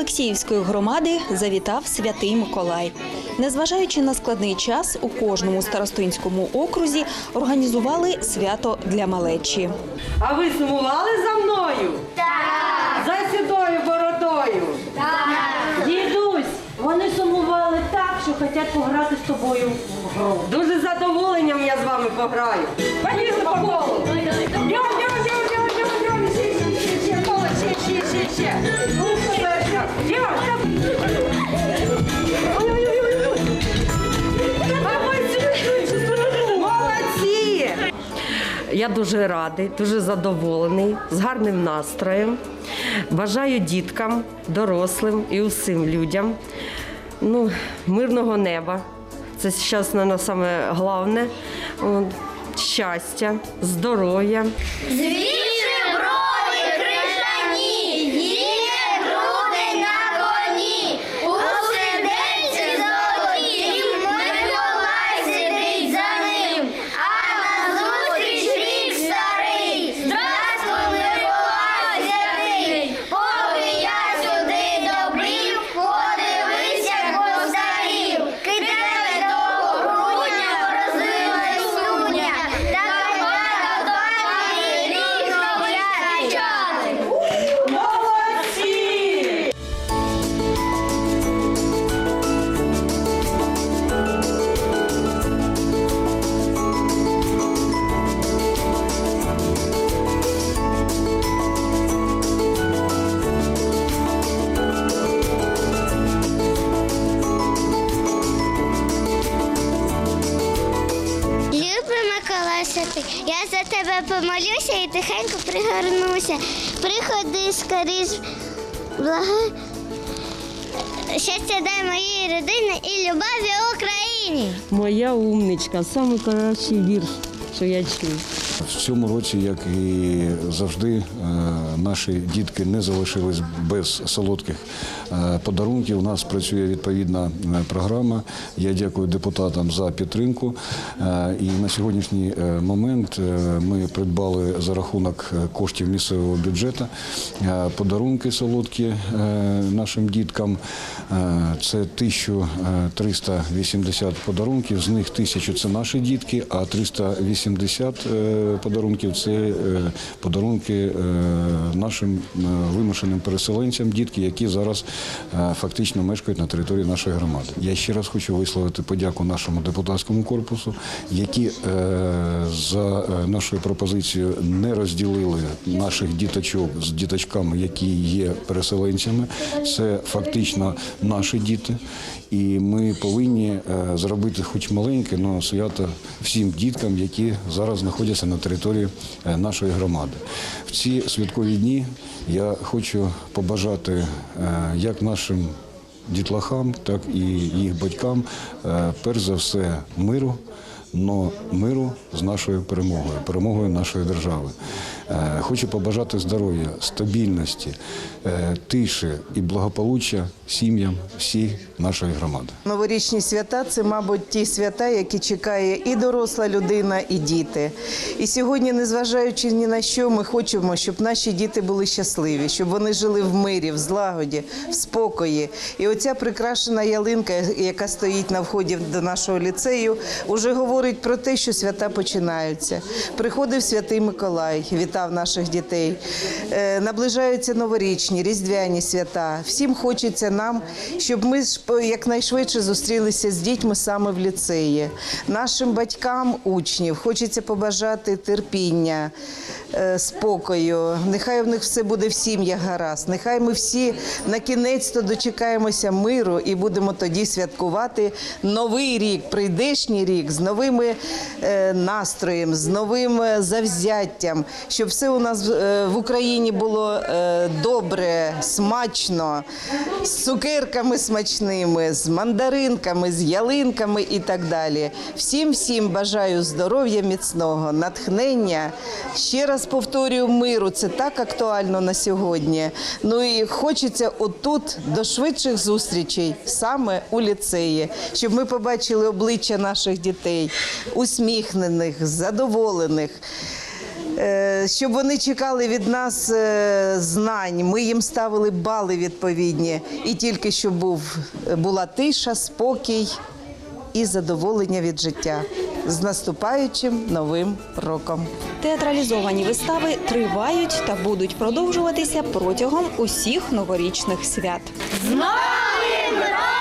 Олексіївської громади завітав святий Миколай. Незважаючи на складний час, у кожному старостинському окрузі організували свято для малечі. А ви сумували за мною? Так. За сідою бородою? Так. Дідусь, вони сумували так, що хочуть пограти з тобою в гру. Дуже задоволенням я з вами пограю. Побігли по колу. Сюди, сюди. Молодці! Я дуже радий, дуже задоволений, з гарним настроєм. Бажаю діткам, дорослим і усім людям ну, мирного неба. Це зараз на саме головне. Щастя, здоров'я. Звідси Святий, я за тебе помолюся і тихенько пригорнуся. Приходи скоріш, блага. Щастя дай моїй родині і любові Україні. Моя умничка, найкращий вірш, що я чую. В цьому році, як і завжди, е, наші дітки не залишились без солодких е, подарунків. У нас працює відповідна е, програма. Я дякую депутатам за підтримку. І на сьогоднішній момент ми придбали за рахунок коштів місцевого бюджету подарунки солодкі нашим діткам. Це 1380 подарунків, з них 1000 – це наші дітки, а 380 е, подарунків це е, подарунки е, нашим е, вимушеним переселенцям, дітки, які зараз фактично мешкають на території нашої громади. Я ще раз хочу висловити подяку нашому депутатському корпусу, які за нашою пропозицією не розділили наших діточок з діточками, які є переселенцями. Це фактично наші діти, і ми повинні зробити хоч маленьке, але свято всім діткам, які зараз знаходяться на території е, нашої громади. В ці святкові дні я хочу побажати е, як нашим дітлахам, так і їх батькам, е, перш за все, миру. Но миру з нашою перемогою, перемогою нашої держави. Е, Хочу побажати здоров'я, стабільності, е, тиші і благополуччя сім'ям всієї нашої громади. Новорічні свята це, мабуть, ті свята, які чекає і доросла людина, і діти. І сьогодні, незважаючи ні на що, ми хочемо, щоб наші діти були щасливі, щоб вони жили в мирі, в злагоді, в спокої. І оця прикрашена ялинка, яка стоїть на вході до нашого ліцею, уже говорить про те, що свята починаються. Приходив святий Миколай, вітав наших дітей. Е, Наближаються новорічні, різдвяні свята. Всім хочеться нам, щоб ми якнайшвидше зустрілися з дітьми саме в ліцеї. Нашим батькам учнів хочеться побажати терпіння, е, спокою. Нехай в них все буде в сім'ях гаразд. Нехай ми всі на кінець то дочекаємося миру і будемо тоді святкувати новий рік, прийдешній рік з новими е, настроєм, з новим завзяттям, щоб все у нас е, в Україні було е, добре, смачно, з цукерками смачними, з мандаринками, з ялинками і так далі. Всім всім бажаю здоров'я міцного, натхнення. Ще раз повторюю, миру. Це так актуально на сьогодні. Ну і хочеться отут до швидших зустрічей саме у ліцеї, щоб ми побачили обличчя наших дітей, усміхнених, задоволених. Е, щоб вони чекали від нас е, знань. Ми їм ставили бали відповідні. І тільки щоб був, була тиша, спокій і задоволення від життя з наступаючим новим роком. Театралізовані вистави тривають та будуть продовжуватися протягом усіх новорічних свят. З Новим роком!